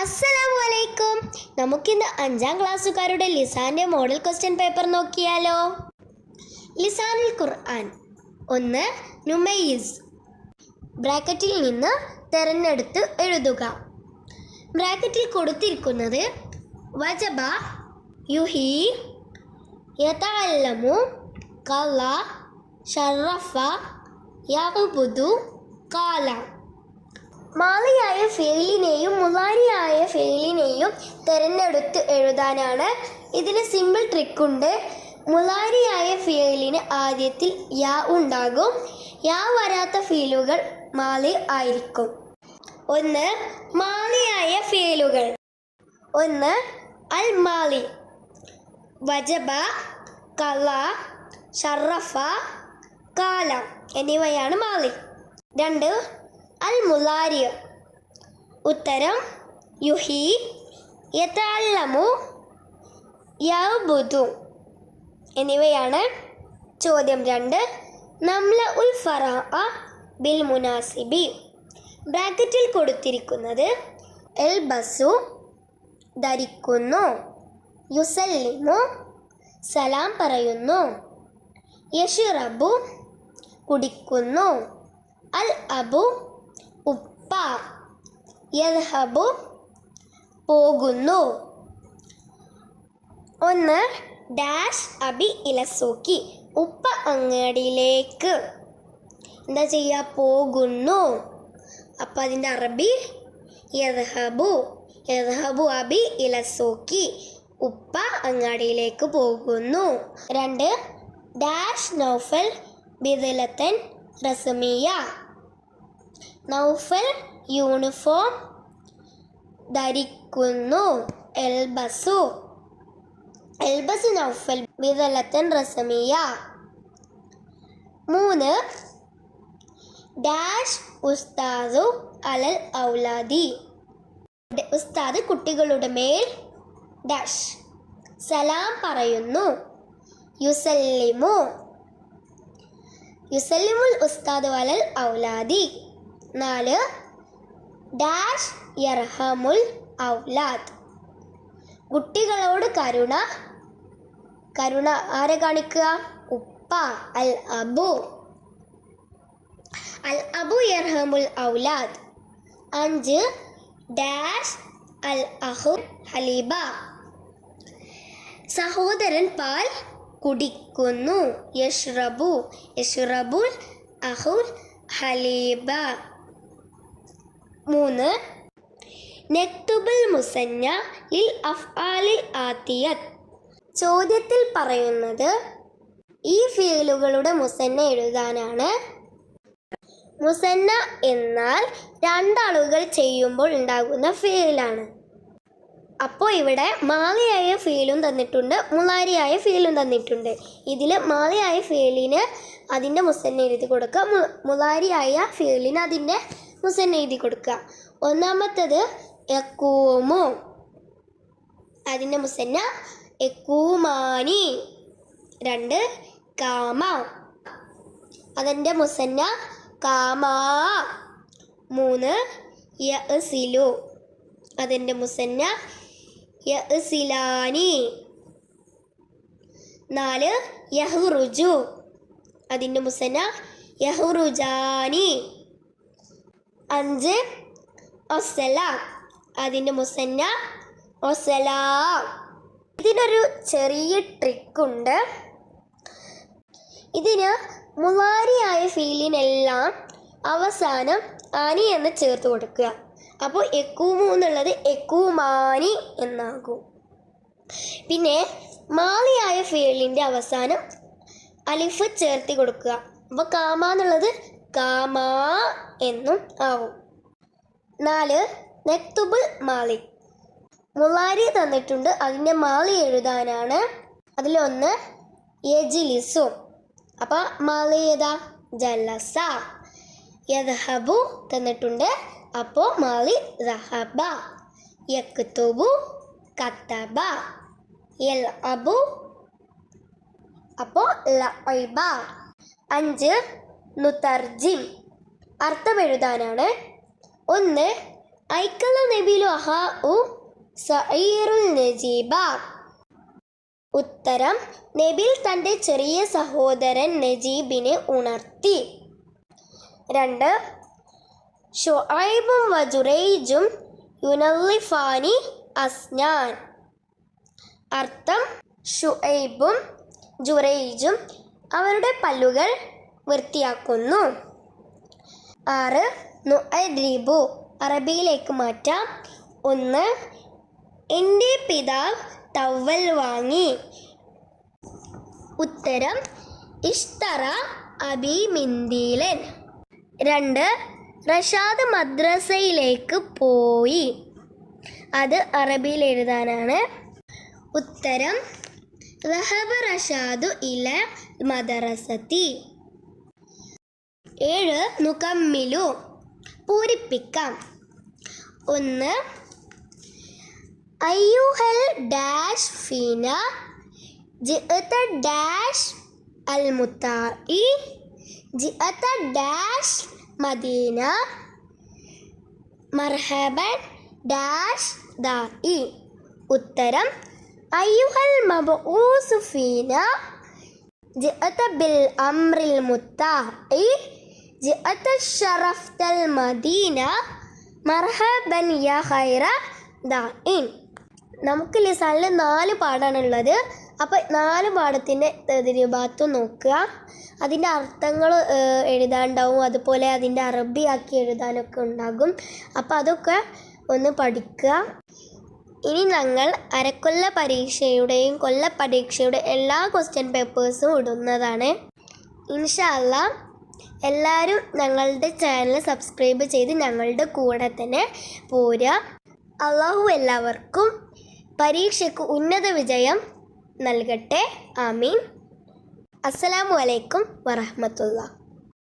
അസ്സലാമു അലൈക്കും നമുക്കിന്ന് അഞ്ചാം ക്ലാസ്സുകാരുടെ ലിസാന്റെ മോഡൽ ക്വസ്റ്റ്യൻ പേപ്പർ നോക്കിയാലോ? ലിസാനിൽ ഖുർആൻ. ഒന്ന് നുമയിസ് ബ്രാക്കറ്റിൽ നിന്ന് തിരഞ്ഞെടുത്ത് എഴുതുക. ബ്രാക്കറ്റിൽ കൊടുത്തിരിക്കുന്നത് വജബ യുഹി യതഅല്ലമു കല ഷറഫ യാഹുബുദു കാല. മാളിയായ ഫെയിലിനെയും മുലാരിയായ ഫെയിലിനെയും തിരഞ്ഞെടുത്ത് എഴുതാനാണ്. ഇതിന് സിമ്പിൾ ട്രിക്കുണ്ട് മുലാരിയായ ഫെയിലിന് ആദ്യത്തിൽ യാ ഉണ്ടാകും. യാ വരാത്ത ഫീലുകൾ മാളി ആയിരിക്കും. ഒന്ന് മാളിയായ ഫീലുകൾ ഒന്ന് അൽ മാളി. വജബ കല ഷറഫ കാല എന്നിവയാണ് മാളി. രണ്ട് അൽ മുലാരിയ ഉത്തരം യുഹി യതഅല്ലമു യഅബുദു. എന്നിവയാണ് ചോദ്യം രണ്ട്. നംല ഉൽ ഫറാ ബിൽ മുനാസിബി. ബ്രാക്കറ്റിൽ കൊടുത്തിരിക്കുന്നത് എൽ ബസു ധരിക്കുന്നു യുസല്ലിമു സലാം പറയുന്നു യഷിറബു കുടിക്കുന്നു അൽ അബു യദ്ഹബു പോകുന്നു. ഒന്ന് ഡാഷ് അബി ഇലസൂക്കി. ഉപ്പ അങ്ങാടിയിലേക്ക്. എന്താ ചെയ്യുക പോകുന്നു. അപ്പം അതിന്റെ അറബി യദ്ഹബു യദ്ഹബു അബി ഇലസൂക്കി. ഉപ്പ അങ്ങാടിയിലേക്ക് പോകുന്നു. രണ്ട് ഡാഷ് നൗഫൽ ബിദലത്തൻ റസമിയ. നൗഫൽ യൂണിഫോം ധരിക്കുന്നു. എൽബസു. എൽബസു നൗഫൽ വിതലത്തൻ റസമിയ. മൂന്ന് ഡാഷ് ഉസ്താദു അലൽ ഔലാദി. ഉസ്താദ് കുട്ടികളുടെ മേൽ ഡാഷ്. സലാം പറയുന്നു. യുസല്ലിമു. യുസല്ലിമുൽ ഉസ്താദ് അലൽ ഔലാദി. നാല്. ഡാഷ് യർഹമുൽ ഔലാദ്. കുട്ടികളോട് കരുണ. കരുണ ആരെ കാണിക്കുക? ഉപ്പ അൽ അബു. അൽ അബു യർഹമുൽ ഔലാദ്. അഞ്ച്. ഡാഷ് അൽ അഹു ഹലീബ. സഹോദരൻ പാൽ കുടിക്കുന്നു. യഷ്റബു. യഷ്റബുൽ അഹുൽ ഹലീബ. മൂന്ന്. നെക്തുബിൽ മുസന്ന ലിൽ അഫ്ആലിൽ ആത്തിയത് ചോദ്യത്തിൽ പറയുന്നത് ഈ ഫീലുകളുടെ മുസന്ന എഴുതാനാണ്. മുസന്ന എന്നാൽ രണ്ടാളുകൾ ചെയ്യുമ്പോൾ ഉണ്ടാകുന്ന ഫീലാണ്. അപ്പോൾ ഇവിടെ മാളിയായ ഫീലും തന്നിട്ടുണ്ട് മുളാരിയായ ഫീലും തന്നിട്ടുണ്ട്. ഇതിൽ മാളിയായ ഫീലിന് അതിന്റെ മുസന്ന എഴുതി കൊടുക്കുക. മുളാരിയായ ഫീലിന് അതിന്റെ മുസന്ന എഴുതി കൊടുക്കുക. ഒന്നാമത്തത് എക്കൂമു അതിന്റെ മുസന്ന എക്കൂമാനി രണ്ട് കാമ. അതിന്റെ മുസന്ന കാമാ. മൂന്ന് യസിലു അതിന്റെ മുസന്ന യസിലാനി നാല് യഹ്റുജു. അതിന്റെ മുസന്ന യഹ്റുജാനി. അഞ്ച്. ഒസല. അതിന്റെ മുസന്ന. ഒസല. ഇതിനൊരു ചെറിയ ട്രിക്കുണ്ട് ഇതിന് മുളാരിയായ ഫീലിനെല്ലാം അവസാനം ആനി എന്ന് ചേർത്ത് കൊടുക്കുക. അപ്പോൾ എക്കൂമു എന്നുള്ളത് എക്കൂമാനി എന്നാകും. പിന്നെ മാളിയായ ഫീലിന്റെ അവസാനം അലിഫ് ചേർത്തി കൊടുക്കുക. അപ്പോൾ കാമ എന്നുള്ളത് കാമാ എന്നും ആവും. നാല് നെക്തുബുൽ മാളി. മുളാരി തന്നിട്ടുണ്ട്. അതിന്റെ മാളി എഴുതാനാണ്. അതിലൊന്ന് യജിലിസു. അപ്പോൾ മാളി ഏതാ? ജലസ. യദ്ഹബു തന്നിട്ടുണ്ട്. അപ്പോൾ മാളി റഹബ. യക്തുബു കത്തബ. യൽ അബു. അപ്പോൾ ലൈബ. അഞ്ച് നുതർജിം. അർത്ഥം എഴുതാനാണ് ഒന്ന് ഐക്കല നബിലു അഹ ഉ സഈറുൽ നജീബ. ഉത്തരം നബിൽ തന്റെ ചെറിയ സഹോദരൻ നജീബിനെ ഉണർത്തി. രണ്ട് ഷുഐബും വജുറൈജും യുനല്ലിഫാനി അസ്നാൻ അർത്ഥം ഷുഐബും ജുറൈജും അവരുടെ പല്ലുകൾ വൃത്തിയാക്കുന്നു. ആറ് നുഅദ്രിബു അറബിയിലേക്ക് മാറ്റാം. ഒന്ന് എന്റെ പിതാവ് തവൽ വാങ്ങി. ഉത്തരം ഇഷ്തറ അബി മിന്ദീലൻ രണ്ട് റഷാദ് മദ്രസയിലേക്ക് പോയി. അത് അറബിയിൽ എഴുതാനാണ്. ഉത്തരം റഹബ റഷാദു ഇല മദറസത്തി ഏഴ് നുകമ്മിലു പൂരിപ്പിക്കാം. ഒന്ന് അയ്യുഹൽ ഡാഷ് ഫീന ജിഅത ഡാഷ് അൽ മുത്തായി ജിഅത ഡാഷ് മദീന മർഹബൻ ഡാഷ് ദായി ഉത്തരം അയ്യുഹൽ മബൂസുഫീന ജിഅത്ത ജിഅത ബിൽ അംറിൽ മുത്തായി ജിഅത ഷറഫ്തൽ മദീന മർഹബൻ യാ ഖൈറ ദായിൻ നമുക്ക് ലിസാനിൽ നാല് പാടാണുള്ളത് അപ്പോൾ നാല് പാടത്തിന്റെ തെതിരിഭാഗത്തും നോക്കുക. അതിന്റെ അർത്ഥങ്ങൾ എഴുതാണ്ടാവും അതുപോലെ അതിന്റെ ആക്കി എഴുതാനൊക്കെ ഉണ്ടാകും. അപ്പോൾ അതൊക്കെ ഒന്ന് പഠിക്കുക. ഇനി ഞങ്ങൾ അരക്കൊല്ല പരീക്ഷയുടെയും കൊല്ല പരീക്ഷയുടെ എല്ലാ ക്വസ്റ്റ്യൻ പേപ്പേഴ്സും ഇടുന്നതാണ്. ഇൻഷല്ല എല്ലാവരും ഞങ്ങളുടെ ചാനൽ സബ്സ്ക്രൈബ് ചെയ്ത് ഞങ്ങളുടെ കൂടെ തന്നെ പോരുക. അള്ളാഹു എല്ലാവർക്കും പരീക്ഷയ്ക്ക് ഉന്നത വിജയം നൽകട്ടെ. ആമീൻ. അസ്സലാമു അലൈക്കും വറഹമത്തുള്ള.